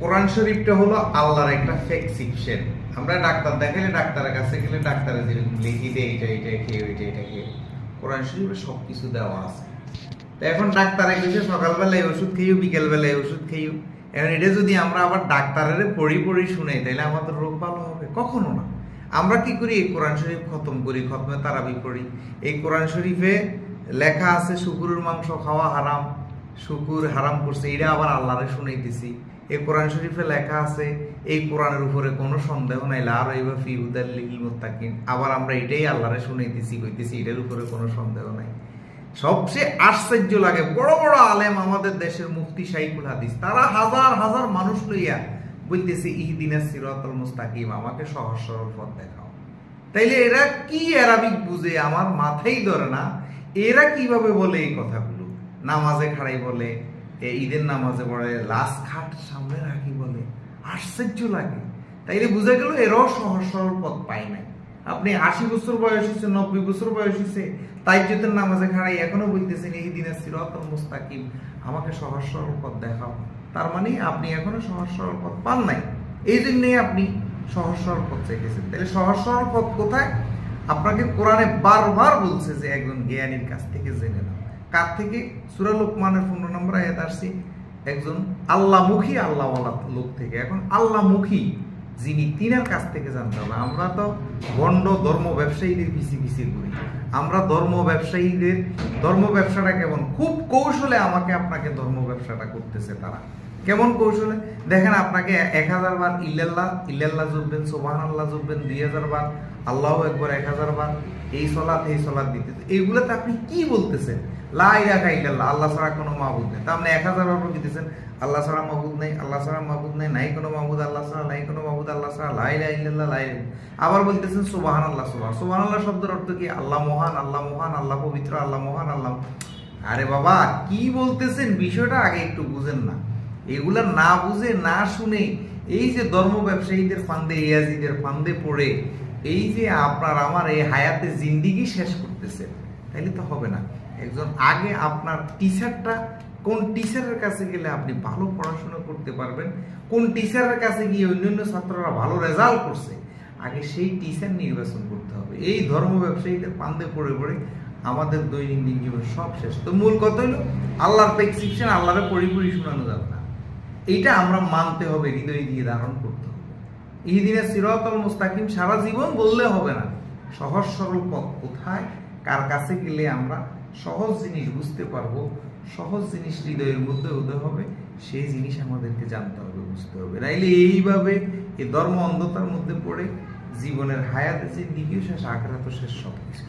কোরআন শরীফটা হলো আল্লাহর একটা ফেক্সিপশন আমরা ডাক্তার দেখালে ডাক্তারের কাছে গেলে ডাক্তারে যেরকম লিখি দেয়, এটা এটা খেয়ে, ওইটা, এটা খেয়ে। কোরআন শরীফে সব কিছু দেওয়া আছে। তো এখন ডাক্তারে গেছে, সকালবেলায় ওষুধ খেয়েও, বিকেলবেলায় ওষুধ খেয়েও। এখন এটা যদি আমরা আবার ডাক্তারের পড়ি পড়ি শুনাই, তাহলে আমাদের রোগ ভালো হবে। কখনো না। আমরা কি করি, এই কোরআন শরীফ খতম করি, খতমে তারাবি পড়ি। এই কোরআন শরীফে লেখা আছে, শুকুরের মাংস খাওয়া হারাম, শুকুর হারাম করছে। এটা আবার আল্লাহরে শুনাইতেছি। এই কোরআন শরীফে লেখা আছে, এই কোরআনের উপরে কোনো সন্দেহ নাই হুদাল্লিল মুত্তাকিন। আবার আমরা এটাই আল্লাহরে শুনাইতেছি, কইতেছি এটার উপরে কোনো সন্দেহ নাই। সবচেয়ে আশ্চর্য লাগে, বড় বড় আলেম আমাদের দেশের মুফতি শাইকুল হাদিস, তারা হাজার হাজার মানুষ লইয়া বলতেছে, ইহদিনা সিরাতাল মুস্তাকিম, আমাকে সহজ সরল পথ দেখাও। তাইলে এরা কি অ্যারাবিক বুঝে, আমার মাথাই ধরে না, এরা কীভাবে বলে এই কথাগুলো? নামাজে খাড়াই বলে ঈদের নামাজে পড়ে, লাশ খাট সামনে রাখি বলে। আশ্চর্য লাগে। তাইলে বুঝা গেল এরাও সহজ সরল পথ পায় নাই। আপনি আশি বছর বয়স হয়েছে, নব্বই বছর বয়স হয়েছে তাই যদি নামাজে খাড়াই এখনও বলতেছেন, এই দিনের সিরাতাল মুস্তাকিম, আমাকে সহজ সরল পথ দেখাও। তার মানে আপনি এখনও সহজ সরল পথ পান নাই। এই জন্যই আপনি সহজ সরল পথ চাইতেছেন। তাহলে সহজ সরল পথ কোথায়? আপনাকে কোরআনে বারবার বলছে যে একজন জ্ঞানীর কাছ থেকে জেনে নাও। কার থেকে? সুরা লোকমানের পনেরো নম্বর আয়াত আসছে, একজন আল্লাহমুখী আল্লাহওয়ালা লোক থেকে। এখন আল্লাহমুখী যিনি, তিনার কাছ থেকে জানতে হবে। আমরা তো গণ্ড ধর্ম ব্যবসায়ীদের পিছিয়ে পিছিয়ে করি। আমরা ধর্ম ব্যবসায়ীদের, ধর্ম ব্যবসাটা কেমন? খুব কৌশলে আমাকে আপনাকে ধর্ম ব্যবসাটা করতেছে তারা। কেমন কৌশলে? দেখেন আপনাকে এক হাজার বার ইল্লাল্লাহ ইল্লাল্লাহ জুববেন সোবাহান আল্লাহ জুববেন, দুই হাজার বার আল্লাহ একবার এক হাজার বার এই সলাৎ এই সলাৎ দিতে এইগুলোতে আপনি কি বলতেছেন? লা ইলাহা ইল্লাল্লাহ, আল্লাহ ছাড়া কোনো মাহবুদ নেই। তা আপনি এক হাজার বার দিতেছেন, আল্লাহ ছাড়া মাহবুদ নেই, আল্লাহ ছাড়া মাহবুদ নেই, নাই কোনো মাহবুদ আল্লাহ ছাড়া নাই কোনো মাহবুদ আল্লাহ ছাড়া লা ইলাহা ইল্লাল্লাহ, লা ইলাহা আবার বলতেছেন সুবহান আল্লাহ সুবহান সুবহান আল্লাহ শব্দের অর্থ কি? আল্লাহ মহান আল্লাহ মহান, আল্লাহ পবিত্র, আল্লাহ মহান, আল্লাহ আরে বাবা, কি বলতেছেন? বিষয়টা আগে একটু বুঝেন না। এগুলা না বুঝে, না শুনে এই যে ধর্ম ব্যবসায়ীদের ফান্দে ইয়াজিদের ফান্দে পড়ে, এই যে আপনার আমার এই হায়াতে জিন্দিগি শেষ করতেছে, তাইলে তো হবে না। একজন আগে আপনার টিচারটা কোন টিচারের কাছে গেলে আপনি ভালো পড়াশোনা করতে পারবেন, কোন টিচারের কাছে গিয়ে অন্যান্য ছাত্ররা ভালো রেজাল্ট করছে, আগে সেই টিচার নির্বাচন করতে হবে। এই ধর্ম ব্যবসায়ীদের পান্দে পড়ে পড়ে আমাদের দৈনন্দিন জীবন সব শেষ। তো মূল কথা হলো, আল্লাহর প্রেসক্রিপশন আল্লাহরে পরিপরি শোনানো যাবে না। এইটা আমরা মানতে হবে, হৃদয় দিয়ে ধারণ করতে হবে। এই দিনে সিরাতাল মুস্তাকিম সারা জীবন বললে হবে না, সহজ সরল পথ কোথায়, কার কাছে গেলে আমরা সহজ জিনিস বুঝতে পারব, সহজ জিনিস হৃদয়ের মধ্যে উদয় হবে, সেই জিনিস আমাদেরকে জানতে হবে, বুঝতে হবে। নাইলে এইভাবে এই ধর্ম অন্ধতার মধ্যে পড়ে জীবনের হায়াতে যে দিকেও শেষ আগ্রাত শেষ সব কিছু